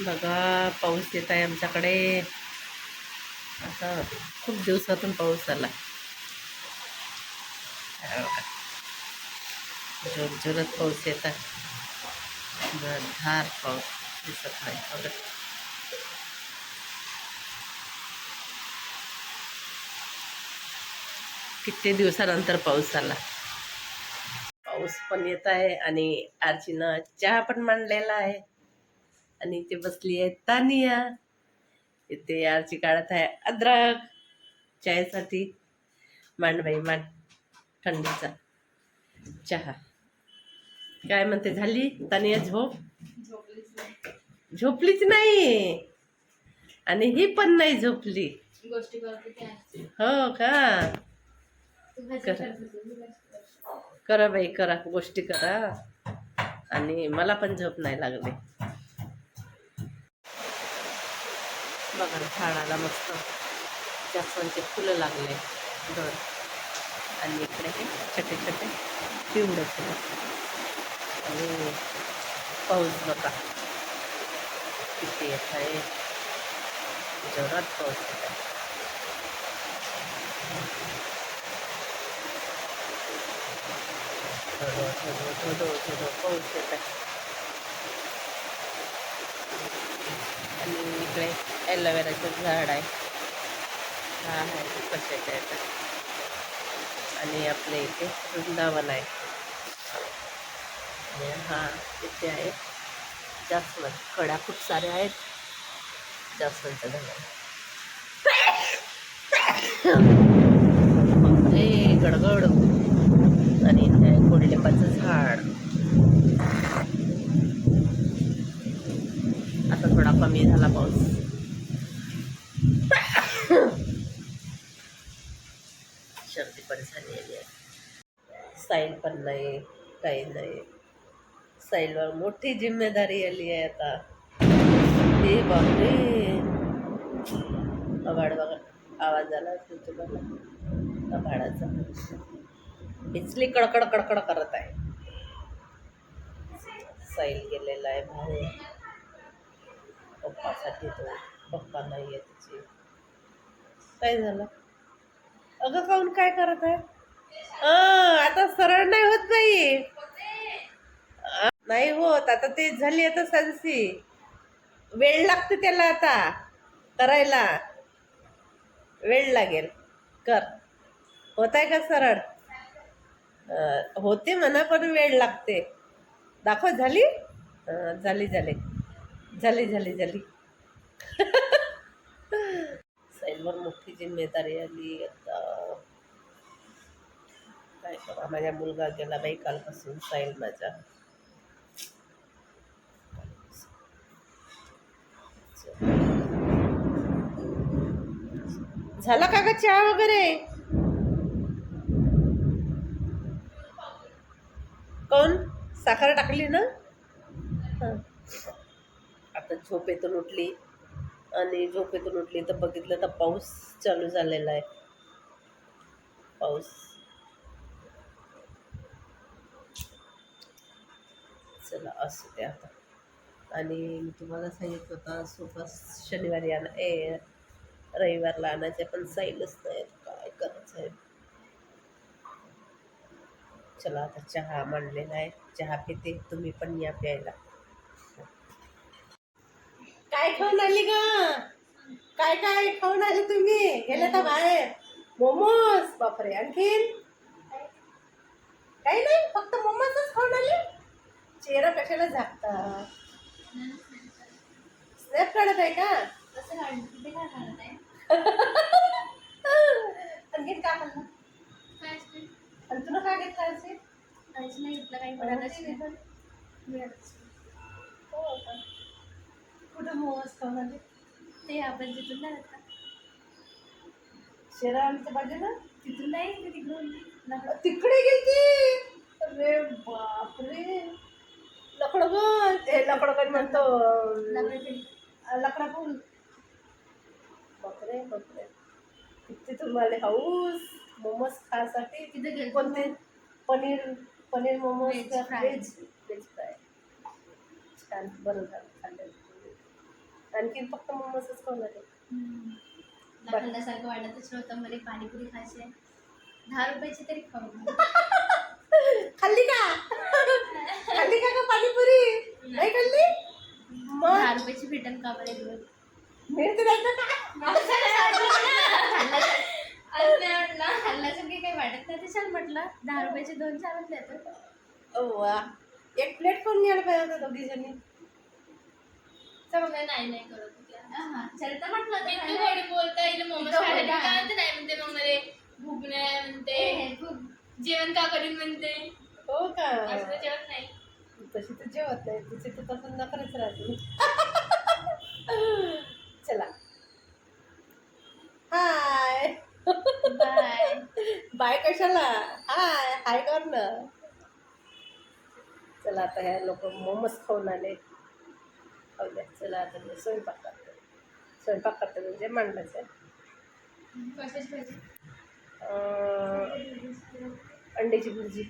बघा पाऊस येत आहे आमच्याकडे. आता खूप दिवसातून पाऊस आला. जोरजोरात पाऊस येत आहे. धार पाऊस दिसत नाही. बघा. किती दिवसानंतर पाऊस आला. पाऊस पण येत आहे आणि आरचीनं चहा पण मांडलेला आहे. आणि ते बसली आहे तानिया. इथे आरची काढत आहे अद्रक. चायसाठी मांड बाई मांड. थंडीचा. चहा. काय म्हणते झाली तानिया झोप? झोपलीच नाही. आणि ही पण नाही झोपली. हो का? कर. करा बाई करा. गोष्टी करा. आणि मला पण झोप नाही लागली. बघा ना, झाडाला मस्त जास्वंदचे फुलं लागले दोन आणि इकडे हे छोटे छोटे पिवळे फुलं. आणि पाऊस बघा. किती येत आहे जोरात पाऊस येत आहे थोडं थोडं थोडं थोडं पाऊस येत आहे आणि इकडे ॲलोवेराचं झाड आहे. हा आहे कशाच्या येतं आणि आपल्या इथे वृंदावन आहे. आणि हा इथे आहे. जास्वंद. कडा खूप साऱ्या आहेत. जास्वंदच्या झाड हे गडगड. आणि इथे आहे झाड. आता थोडा कमी झाला पाऊस सर्दी पण झालेली आहे साईल पण नाही काही नाही. साईलवर मोठी जिम्मेदारी आली आहे आता. हे बापरे. आभाड बघा. आवाज आला असेल तुम्हाला? आभाडाचा. इचली कडकड कडकड करत आहे. साईल गेलेला आहे भाऊ पप्पासाठी तो पप्पा नाही आहे तिची. काय झालं? अगं काऊन काय करत आहे? आता सरळ नाही होत बाई. नाही होत. आता ते झाली आता सनसी. वेळ लागते त्याला आता करायला. वेळ लागेल. कर. होत आहे का सरळ? होते म्हणा पण वेळ लागते. दाखव झाली? झाली झाली. झाली झाली झाली. साईलवर मोठी जिम्मेदारी आली. आता काय करा माझ्या मुलगा गेला बाई कालपासून साईल माझा. झाला का ग चहा वगैरे? कोण? साखर टाकली ना? आता झोपेतून उठली. आणि झोपेतून उठली तर बघितलं तर पाऊस चालू झालेला आहे. पाऊस चला असू ते आता. आणि मी तुम्हाला सांगितलं होता सोफा शनिवारी आण ए रविवारला आणायचे पण साईलच नाही काय करायचं आहे चला आता चहा मांडलेला आहे. चहा पिते तुम्ही पण या प्यायला. काय खाऊन आली ग? काय काय खाऊन आली तुम्ही? गेले तर बाहेर? मोमोज? बापरे आणखीन? काही नाही फक्त मोमोजच खाऊन आली. चेहरा कशाला झाकता स्नॅप काढत आहे का कसं काढलं? कुठे काय काढत आहे? आणखीन का म्हणलं काय असते? आणि तुला काय घेतलं असेल काहीच नाही घेतलं, काही पडतच नाही. हो का? कुठं खाऊन आली ते आपण तिथून नाही घेतलं. शेरावालीच्या बाजूला तिथून नाही तिकडून. तिकडे गेली अरे बापरे लकडगण ते लकडगण म्हणतो. लकडा पूल बापरे बापरे. किती तुम्हाला हाऊस मोमोज खासाठी तिथे. कोणते? Paneer paneer momos. Veg veg fry छान बरं झालं खाल्लं आणखीन फक्त मोमोजच खाऊन आले दाखवण्यासारखं वाटतच नव्हतं मला पाणीपुरी खायची. दहा रुपयाची तरी खाऊ. खाल्ली का? खाल्ली का का पाणीपुरी? नाही खाल्ली? मग? दहा रुपयाची भेटन का बरं दिवस मिळते द्यायचं का खाल्ल्यासारखी काही वाटत नाही. ते छान म्हटलं दहा रुपयाचे दोन चारच देतो वा एक प्लेट पण घ्यायला पाहिजे होता दोघी जणी? समजा नाही नाही करत. होत्या चल तर म्हटलं तर तू नाही. थोडी बोलता येईल. काय म्हणते? नाही म्हणते मग मला भूक नाही म्हणते जेवण का करीन म्हणते? हो का? असं तर जेवत नाही. तशी तर जेवत नाही. तिचे तर तसं नकरच राहते. चला. हाय बाय बाय कशाला? हाय हाय कर ना चला आता ह्या लोक मोमोज खाऊन आले. खाऊ द्या चला आता मी स्वयंपाक करते. स्वयंपाक करते म्हणजे मांडायचं आहे अंड्याची भुर्जी.